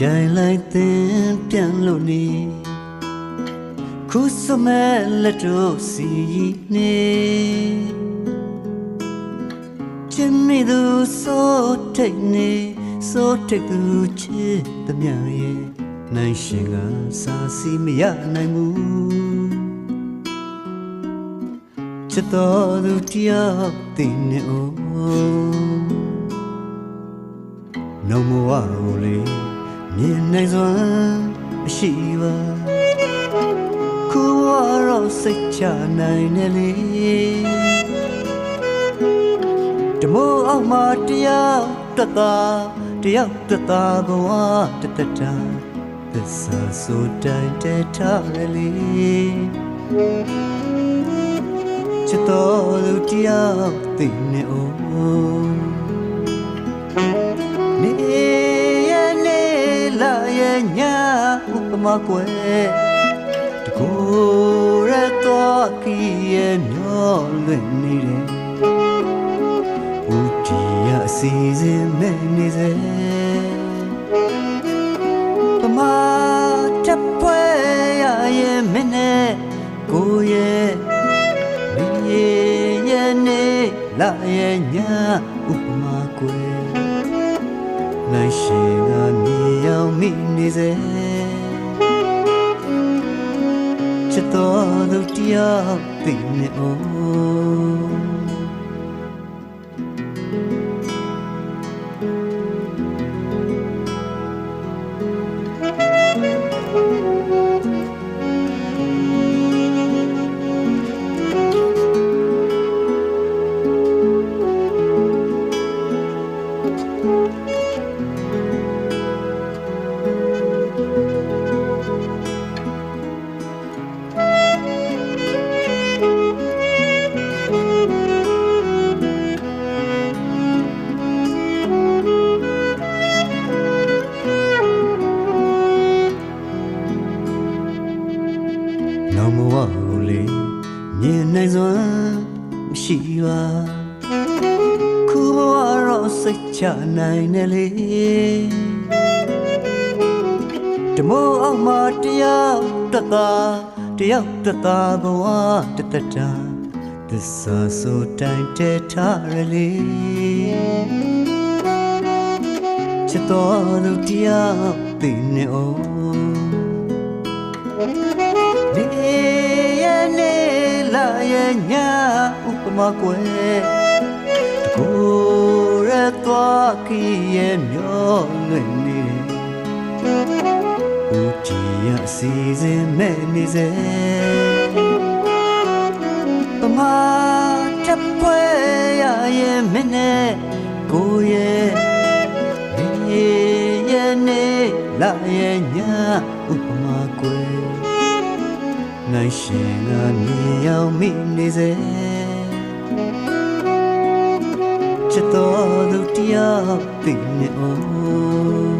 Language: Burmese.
ကြိုင်လိုက်တဲ့ပြန်လို့နေခုစမဲလက်တို့စီနေချင်မိသူစိုးထိတ်နေစိုးထိတ်သူချစ်သမျှရဲ့နိုင်ရှင်ကစာစီမရနိုင်ဘူးချစ်တော်သူတယောက်တင်နေအောင် နှုံမဝကိုလေမြင်နိုင်စွမ်းမရှိပါခုဝတော့စိတ်ချနိုင်နေလေဓမိုးအောင်မှာတယောက်တက်တာတယောက်တက်တာဘဝတက်တက်တာသစ္စာဆိုတိုင်းတက်ထားရလေချစ်တော်သူတယောက်သိနေအောင် ပမာကွယ်တကိုယ်ရတော့ကီရဲ့မျောလွင့်နေတယ်ဦးတီရအစီအစဉ်မဲ့နေစေပမာတပ်ပွဲရရဲ့မင်းနဲ့ကိုရဲ့မင်းရဲ့နေလာရဲ့ညာဥပမာကွယ်နိုင်ရှင်ကမြေရောက်မိနေစေ ချစ်တော်သူတယောက်သိနေအောင် နောင်မဝကိုလေမြင်နိုင်စွမ်းမရှိပါခုဘဝတော့စိတ်ချနိုင်တယ်လေဓမိုးအောင်မှာတယောက်တက်တာတယောက်တက်တာဘဝတက်တက်တာသစ္စာဆိုတိုင်းတဲထားရလေချစ်တော်သူတယောက်သိနေအောင် နေရနေလာရညာဥပမာကွယ်တကိုယ်ရတော့ကီရဲ့မျောလွင်နေဦးတီရအစီအစဉ်မဲ့နေစေပမာတပ်ပွဲရရဲ့မင်းနဲ့ကိုရဲ့နေရနေလာရညာဥပမာကွယ် နိုင်ရှင်ကမြေရောက်မိနေစေချစ်တော်သူတယောက်သိနေအောင်